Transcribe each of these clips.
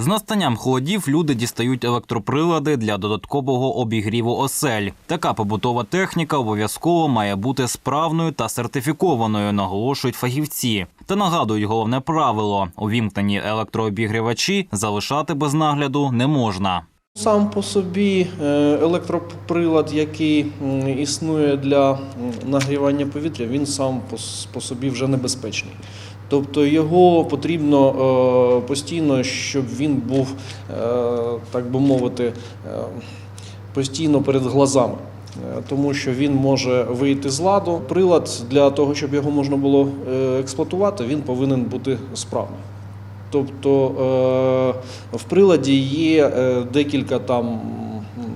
З настанням холодів люди дістають електроприлади для додаткового обігріву осель. Така побутова техніка обов'язково має бути справною та сертифікованою, наголошують фахівці. Та нагадують головне правило: увімкнені електрообігрівачі залишати без нагляду не можна. Сам по собі е, електроприлад, який існує для нагрівання повітря, він сам по собі вже небезпечний. Тобто його потрібно е, постійно, щоб він був, е, так би мовити, е, постійно перед глазами. Тому що він може вийти з ладу. Прилад для того, щоб його можна було експлуатувати, він повинен бути справний. Тобто в приладі є декілька там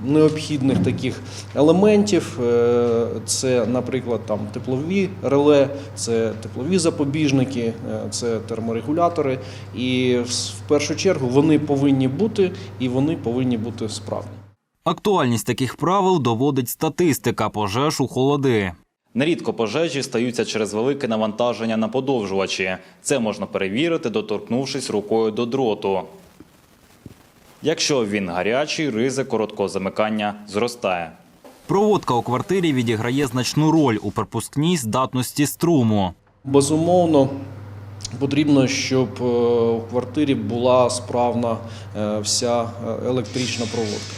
необхідних таких елементів. Е, Це, наприклад, там теплові реле, це теплові запобіжники, е, це терморегулятори. І в першу чергу вони повинні бути і вони повинні бути справні. Актуальність таких правил доводить статистика пожеж у холоди. Нерідко пожежі стаються через велике навантаження на подовжувачі. Це можна перевірити, доторкнувшись рукою до дроту. Якщо він гарячий, ризик короткого замикання зростає. Проводка у квартирі відіграє значну роль у пропускній здатності струму. Безумовно, потрібно, щоб е, в квартирі була справна е, вся е, електрична проводка.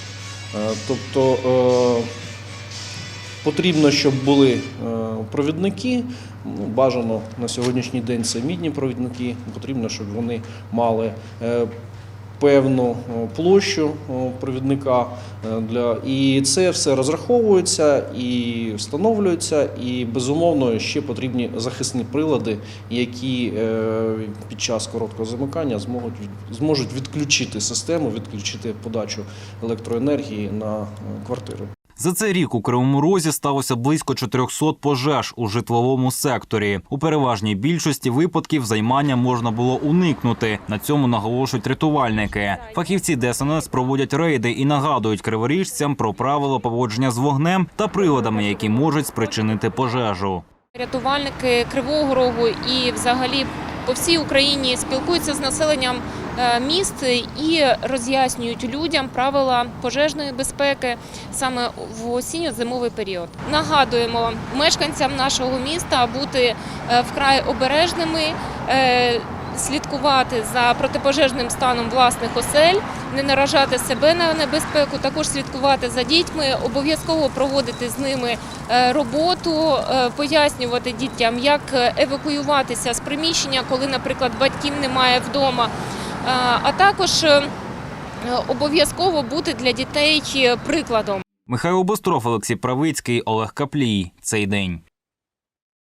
Тобто потрібно, щоб були провідники. Ну, Бажано на сьогоднішній день це мідні провідники. Потрібно, щоб вони мали певну е, площу е, провідника е, для і це все розраховується і встановлюється. І безумовно ще потрібні захисні прилади, які під час короткого замикання зможуть зможуть відключити систему, відключити подачу електроенергії на квартиру. За цей рік у Кривому Розі сталося близько 400 пожеж у житловому секторі. У переважній більшості випадків займання можна було уникнути. На цьому наголошують рятувальники. Фахівці ДСНС проводять рейди і нагадують криворіжцям про правила поводження з вогнем та приладами, які можуть спричинити пожежу. Рятувальники Кривого Рогу і взагалі по всій Україні спілкуються з населенням е, міст і роз'яснюють людям правила пожежної безпеки саме в осінньо-зимовий період. Нагадуємо мешканцям нашого міста бути е, вкрай обережними. Слідкувати за протипожежним станом власних осель, не наражати себе на небезпеку, також слідкувати за дітьми, обов'язково проводити з ними е, роботу, е, пояснювати дітям, як евакуюватися з приміщення, коли, наприклад, батьків немає вдома. Е, А також обов'язково бути для дітей прикладом. Михайло Бостров, Олексій Правицький, Олег Каплій. Цей день.